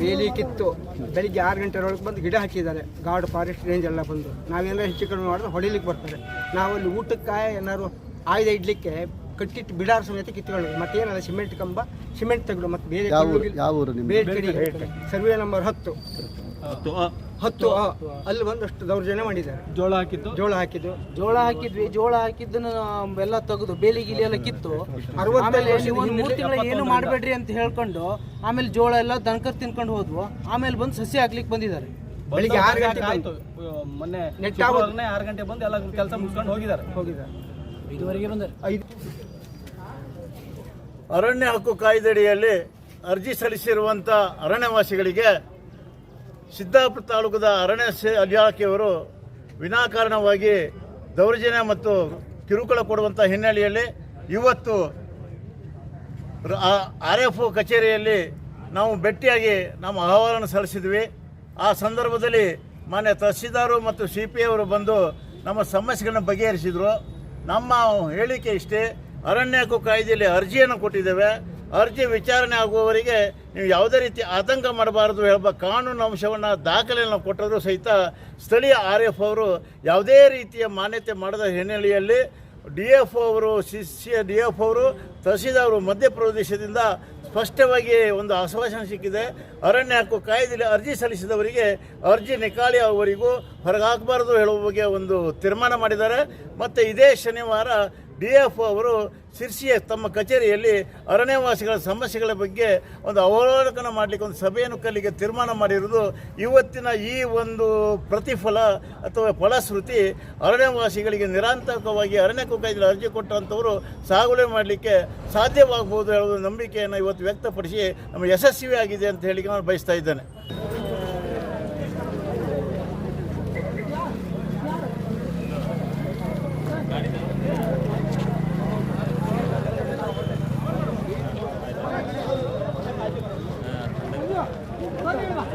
ಬೇಲಿ ಕಿತ್ತು. ಬೆಳಿಗ್ಗೆ ಆರು ಗಂಟೆ ಒಳಗೆ ಬಂದು ಗಿಡ ಹಾಕಿದ್ದಾರೆ. ಗಾರ್ಡ್ ಫಾರೆಸ್ಟ್ ರೇಂಜ್ ಎಲ್ಲ ಬಂದು. ನಾವೇನಾರ ಹೆಚ್ಚು ಕಡಿಮೆ ಮಾಡಿದ್ರೆ ಹೊಡಿಲಿಕ್ಕೆ ಬರ್ತಾರೆ ನಾವಲ್ಲಿ ಊಟಕ್ಕೆ ಏನಾದ್ರು ಆಯ್ದ ಇಡ್ಲಿಕ್ಕೆ ಕಟ್ಟಿಟ್ಟು ಬಿಡಾರ ಸಮೇತ ಕಿತ್ಕೊಂಡು ಮತ್ತೇನಲ್ಲ ಸಿಮೆಂಟ್ ಕಂಬ ಸಿಮೆಂಟ್ ತಗೊಂಡು ಮತ್ತೆ ಬೇರೆ ಸರ್ವೆ ನಂಬರ್ ಹತ್ತು. ಹತ್ತು ಆ, ಅಲ್ಲಿ ಒಂದಷ್ಟು ದೌರ್ಜನ್ಯ ಮಾಡಿದ್ದಾರೆ. ಜೋಳ ಹಾಕಿದ್ದು? ಜೋಳ ಹಾಕಿದ್ದು. ಜೋಳ ಹಾಕಿದ್ವಿ. ಜೋಳ ಹಾಕಿದ್ದನ್ನ ಎಲ್ಲ ತೆಗೆದು ಬೇಲಿ ಗಿಲಿ ಎಲ್ಲ ಕಿತ್ತು. ಅರವತ್ತೈದು ಆಮೇಲೆ ವರ್ಷದ ನೀವು ಒಂದು ಮೂರು ತಿಂಗಳು ಏನು ಮಾಡಬೇಡ್ರಿ ಅಂತ ಹೇಳ್ಕೊಂಡು ಆಮೇಲೆ ಜೋಳ ಎಲ್ಲ ದನಕರ್ ತಿನ್ಕೊಂಡು ಹೋದ್ವು. ಆಮೇಲೆ ಬಂದು ಸಸಿ ಹಾಕ್ಲಿಕ್ಕೆ ಬಂದಿದ್ದಾರೆ. ಬೆಳಿಗ್ಗೆ ಆರು ಗಂಟೆ ಆಯ್ತು. ಮೊನ್ನೆ ನೆಟ್ ಆರು ಗಂಟೆ ಬಂದು ಎಲ್ಲ ಕೆಲಸ ಮುಗಿಸ್ಕೊಂಡು ಹೋಗಿದ್ದಾರೆ. ಹೋಗಿದ್ದಾರೆ. ಇದುವರೆಗೆ ಬಂದರೆ. ಐದು. ಅರಣ್ಯ ಹಕ್ಕು ಕಾಯ್ದೆಯಡಿಯಲ್ಲಿ ಅರ್ಜಿ ಸಲ್ಲಿಸಿರುವಂಥ ಅರಣ್ಯವಾಸಿಗಳಿಗೆ ಸಿದ್ದಾಪುರ ತಾಲೂಕದ ಅರಣ್ಯ ಇಲಾಖೆಯವರು ವಿನಾಕಾರಣವಾಗಿ ದೌರ್ಜನ್ಯ ಮತ್ತು ಕಿರುಕುಳ ಕೊಡುವಂಥ ಹಿನ್ನೆಲೆಯಲ್ಲಿ ಇವತ್ತು ಆರ್ ಎಫ್ ಕಚೇರಿಯಲ್ಲಿ ನಾವು ಭೇಟಿಯಾಗಿ ನಮ್ಮ ಅಹವಾಲನ್ನು ಸಲ್ಲಿಸಿದ್ವಿ. ಆ ಸಂದರ್ಭದಲ್ಲಿ ಮಾನ್ಯ ತಹಸೀಲ್ದಾರು ಮತ್ತು ಸಿ ಪಿ ಅವರು ಬಂದು ನಮ್ಮ ಸಮಸ್ಯೆಗಳನ್ನು ಬಗೆಹರಿಸಿದರು. ನಮ್ಮ ಹೇಳಿಕೆ ಇಷ್ಟೇ, ಅರಣ್ಯಕ್ಕೂ ಕಾಯ್ದೆಯಲ್ಲಿ ಅರ್ಜಿಯನ್ನು ಕೊಟ್ಟಿದ್ದೇವೆ. ಅರ್ಜಿ ವಿಚಾರಣೆ ಆಗುವವರೆಗೆ ನೀವು ಯಾವುದೇ ರೀತಿ ಆತಂಕ ಮಾಡಬಾರದು ಎಂಬ ಕಾನೂನು ಅಂಶವನ್ನು ದಾಖಲೆಯನ್ನು ಕೊಟ್ಟರೂ ಸಹಿತ ಸ್ಥಳೀಯ ಆರ್ ಎಫ್ ಅವರು ಯಾವುದೇ ರೀತಿಯ ಮಾನ್ಯತೆ ಮಾಡದ ಹಿನ್ನೆಲೆಯಲ್ಲಿ ಡಿ ಎಫ್ ಅವರು, ಸಿ ಸಿ ಡಿ ಎಫ್ ಅವರು ತಹಸೀಲ್ದಾರ್ ಮಧ್ಯಪ್ರದೇಶದಿಂದ ಸ್ಪಷ್ಟವಾಗಿ ಒಂದು ಆಶ್ವಾಸನ ಸಿಕ್ಕಿದೆ. ಅರಣ್ಯ ಹಕ್ಕು ಕಾಯ್ದೆಯಲ್ಲಿ ಅರ್ಜಿ ಸಲ್ಲಿಸಿದವರಿಗೆ ಅರ್ಜಿ ನಿಕಾಳಿ ಅವರಿಗೂ ಹೊರಗಾಕಬಾರದು ಹೇಳುವ ಬಗ್ಗೆ ಒಂದು ತೀರ್ಮಾನ ಮಾಡಿದ್ದಾರೆ. ಮತ್ತು ಇದೇ ಶನಿವಾರ ಡಿ ಎಫ್ ಅವರು ಸಿರ್ಸಿಯ ತಮ್ಮ ಕಚೇರಿಯಲ್ಲಿ ಅರಣ್ಯವಾಸಿಗಳ ಸಮಸ್ಯೆಗಳ ಬಗ್ಗೆ ಒಂದು ಅವಲೋಕನ ಮಾಡಲಿಕ್ಕೆ, ಒಂದು ಸಭೆಯನ್ನು ಕಲ್ಲಿಗೆ ತೀರ್ಮಾನ ಮಾಡಿರುವುದು ಇವತ್ತಿನ ಈ ಒಂದು ಪ್ರತಿಫಲ ಅಥವಾ ಫಲಶ್ರುತಿ ಅರಣ್ಯವಾಸಿಗಳಿಗೆ ನಿರಾಂತಕವಾಗಿ ಅರಣ್ಯ ಕಾಯ್ದೆ ಅರ್ಜಿ ಕೊಟ್ಟಂಥವರು ಸಾಗುವಳಿ ಮಾಡಲಿಕ್ಕೆ ಸಾಧ್ಯವಾಗಬಹುದು ಹೇಳುವ ನಂಬಿಕೆಯನ್ನು ಇವತ್ತು ವ್ಯಕ್ತಪಡಿಸಿ ನಮ್ಮ ಯಶಸ್ವಿಯಾಗಿದೆ ಅಂತ ಹೇಳಿ ನಾನು ಬಯಸ್ತಾ ಇದ್ದೇನೆ.